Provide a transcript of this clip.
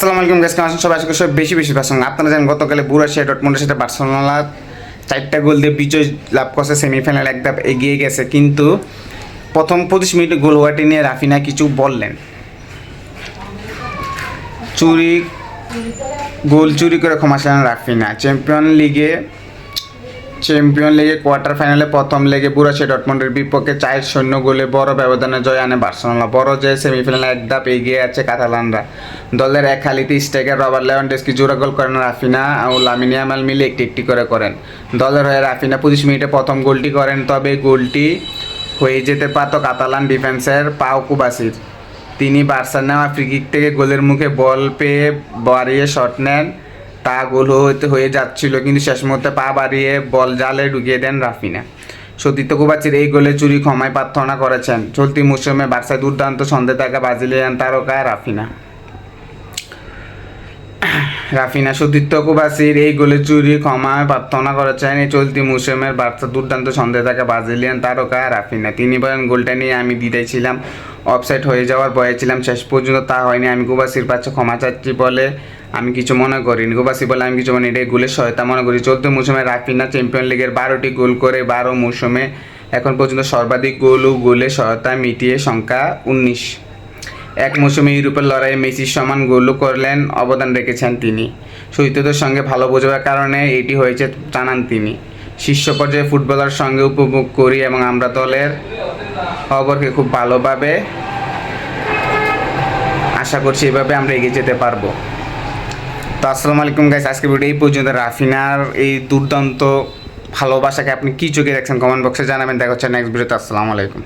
আসসালামু আলাইকুম গাইস কেমন সবাই আজকে সব বেশি বেশি পাচ্ছেন আপনারা জানেন গতকালে বুরাশিয়া ডটমন্ডের সাথে বার্সেলোনা চারটা গোল দিয়ে বিজয় লাভ করছে সেমিফাইনাল এক ধাপ এগিয়ে গেছে। কিন্তু প্রথম পঁচিশ মিনিটে গোল হওয়াটি নিয়ে রাফিনা কিছু বললেন। চুরি, গোল চুরি করে ক্ষমা ছিলেন রাফিনা। চ্যাম্পিয়ন লিগে চ্যাম্পিয়ন লিগে কোয়ার্টার ফাইনালে প্রথম লেগে বুরাশিয়া ডটমন্ডের বিপক্ষে চার শূন্য গোলে বড় ব্যবধানে জয় আনে বার্সেলোনা। বড় জয়ে সেমিফাইনালে এক ধাপ এগিয়ে আছে কাতালানরা দলের এক খালিতে স্ট্রাইকার রবার্ট লেওয়ান্ডেসকি জোড়া গোল করেন রাফিনা ও লামিনী আমাল মিলে একটি একটি করে করেন। দলের হয়ে রাফিনা পঁচিশ মিনিটে প্রথম গোলটি করেন, তবে গোলটি হয়ে যেতে পারত কাতালান ডিফেন্সের পাও কুবাসির। তিনি বার্সার নেওয়া ফ্রিকিক থেকে গোলের মুখে বল পেয়ে বাড়িয়ে শট নেন। তা গোল হতে হয়ে যাচ্ছিল, কিন্তু শেষ মুহূর্তে পা বাড়িয়ে বল জালে ঢুকিয়ে দেন রাফিনা। সতীর্থ কুবাচির এই গোলে চুরি ক্ষমায় প্রার্থনা করেছেন। চলতি মৌসুমে বার্সায় দুর্দান্ত সন্দেহ থাকা ব্রাজিলিয়ান তারকা রাফিনা। রাফিনা, সতীর্থ কুবাসির এই গোলে চুরি ক্ষমায় প্রার্থনা করেছেন। এই চলতি মৌসুমের বার্সা দুর্দান্ত সন্দেহ থাকা ব্রাজিলিয়ান তারকা রাফিনা। তিনি বলেন গোলটা নিয়ে আমি দ্বিধায় ছিলাম অফসাইড হয়ে যাওয়ার ভয়ে ছিলাম। শেষ পর্যন্ত তা হয়নি। আমি কুবাসির পাচ্ছে ক্ষমা চাচ্ছি বলে আমি কিছু মনে করিনি। কুবাসি বলে আমি কিছু মনে এটাই গোলের সহায়তা মনে করি। চলতি মৌসুমে রাফিনা চ্যাম্পিয়ন লিগের বারোটি গোল করে বারো মৌসুমে এখন পর্যন্ত সর্বাধিক গোল ও গোলের সহায়তা মিটিয়ে সংখ্যা উনিশ। এক মৌসুমে ইউরোপের লড়াইয়ে মেসির সমান গোলও করলেন, অবদান রেখেছেন তিনি। শহীদদের সঙ্গে ভালো বোঝার কারণে এটি হয়েছে জানান তিনি শীর্ষ পর্যায়ে ফুটবলার সঙ্গে উপভোগ করি এবং আমরা দলের খবরকে খুব ভালোভাবে আশা করছি এভাবে আমরা এগিয়ে যেতে পারব। তো আসসালামু আলাইকুম গাইস আজকে ভিডিও এই পর্যন্ত। রাফিনার এই দুর্দান্ত ভালোবাসাকে আপনি কি চোখে দেখছেন? কমেন্ট বক্সে জানাবেন। দেখা হচ্ছে নেক্সট ভিডিওতে আসসালামু আলাইকুম।